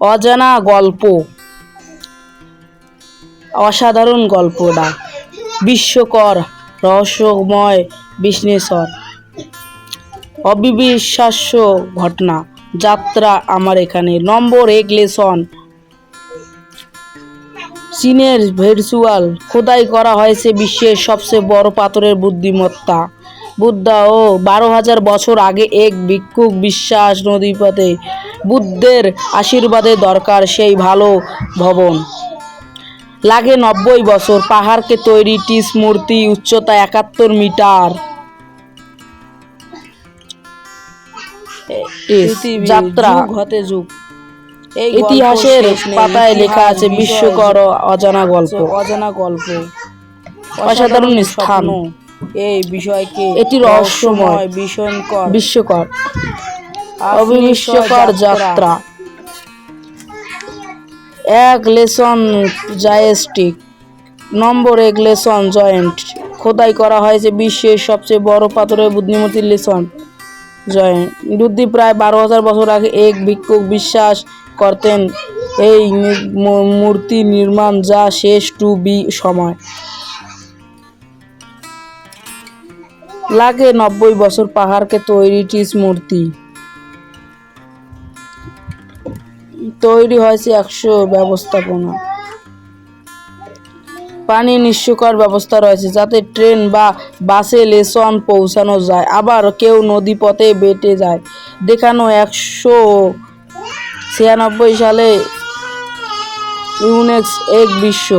অজানা গল্প। অসাধারণ গল্পটা। বিশ্বকর, রহস্যময় বিশ্লেষণ। অবিশ্বাস্য ঘটনা। যাত্রা আমার এখানে। নম্বর এক লেসন। চীনের ভার্চুয়াল। খোদাই করা হয়েছে বিশ্বের সবচেয়ে বড় পাথরের বুদ্ধিমত্তা। বুদ্ধা ও বারো হাজার বছর আগে এক ভিক্ষুক বিশ্বাস নদীপথে বুদ্ধের আশীর্বাদে দরকার সেই ভালো ভবন। লাগে নব্বই বছর পাহাড়কে তৈরি টিস মূর্তি উচ্চতা একাত্তর মিটার। যাত্রা। হতে যুগ। ইতিহাসের পাতায় লেখা আছে বিশ্বকর অজানা গল্প। অজানা গল্প। অসাধারণ স্থান। এই বিষয়কে এটি রহস্যময় ভীষণকর। বিশ্বকর অবিশ্বাস্যকর যাত্রা। এক লেসন জায়স্টিক নম্বর এক লেসন জয়েন্ট। খোদাই করা হয়েছে বিশ্বের সবচেয়ে বড় পাথরের বুদ্ধিমতী লেসন জয়েন্ট। বুদ্ধি প্রায় বারো হাজার বছর আগে এক ভিক্ষুক বিশ্বাস করতেন এই মূর্তি নির্মাণ যা শেষ টু বি সময়। লাগে নব্বই বছর পাহাড়কে তৈরি টিস মূর্তি। তৈরি হয়েছে একশো ব্যবস্থাপনা। পানি নিঃস্বকর ব্যবস্থা রয়েছে যাতে ট্রেন বা বাসে লেসন পৌঁছানো যায়। আবার কেউ নদীপথে বেটে যায়। দেখানো একশো ছিয়ানব্বই সালে ইউনেক্স এক বিশ্ব।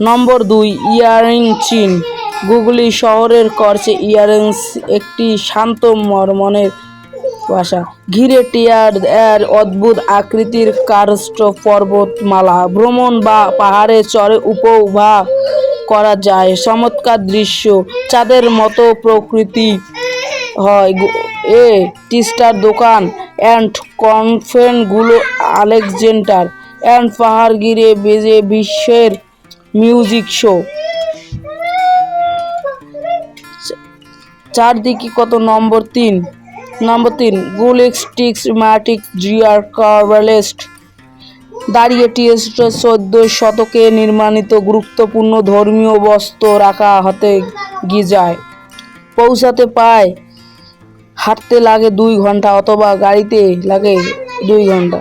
নম্বর দুই, ইয়ারিং চীন। গুগলি শহরের করছে ইয়ারিংস একটি শান্ত মর্মনের ভাষা ঘিরে টিয়ার এর অদ্ভুত আকৃতির কার্স্ট পর্বতমালা। ভ্রমণ বা পাহাড়ে চড়ে উপভোগ করা যায়। চমৎকার দৃশ্য। চাঁদের মতো প্রকৃতি হয়। এ টিস্টার দোকান অ্যান্ড কনফেনগুলো আলেকজেন্ডার। অ্যান্ড পাহাড় ঘিরে বেজে বিশ্বের মিউজিক শো। চারদিকে কত? নম্বর তিন। নম্বর তিন গুলিস্টিক্স ম্যাটিক জিয়ার কার্ভালেস্ট দাঁড়িয়ে টিএস্ট চোদ্দ শতকে নির্মাণিত গুরুত্বপূর্ণ ধর্মীয় বস্ত্র রাখা হতে গিজায়। পৌঁছাতে পায়, হাঁটতে লাগে দুই ঘণ্টা অথবা গাড়িতে লাগে দুই ঘণ্টা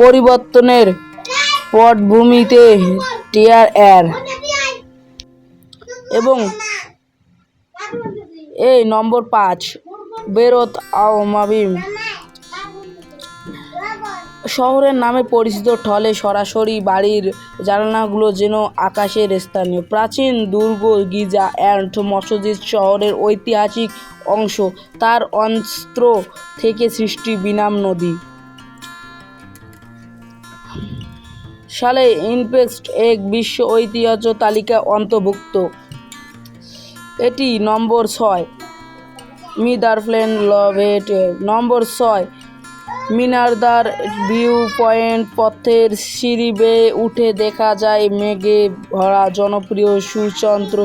পরিবর্তনের পটভূমিতে টিয়ার, এয়ার। এবং এই নম্বর পাঁচ। বেরত আওমাবিম শহরের নামে পরিচিত ঠলে সরাসরি বাড়ির জানালাগুলো যেন আকাশের স্থানীয়। প্রাচীন দুর্গ, গিজা, অ্যান্ড মসজিদ শহরের ঐতিহাসিক অংশ। তার অস্ত্র থেকে সৃষ্টি বিনাম নদী। সালে ইনপেক্সট এক বিশ্ব ঐতিহ্য তালিকা অন্তর্ভুক্ত। এটি নম্বর ছয়। মিদারফ্লেন এট নম্বর ছয়। মিনারদার ভিউ পয়েন্ট পথের সিঁড়ি বেয়ে উঠে দেখা যায় মেঘে ভরা জনপ্রিয় সুচন্দ্র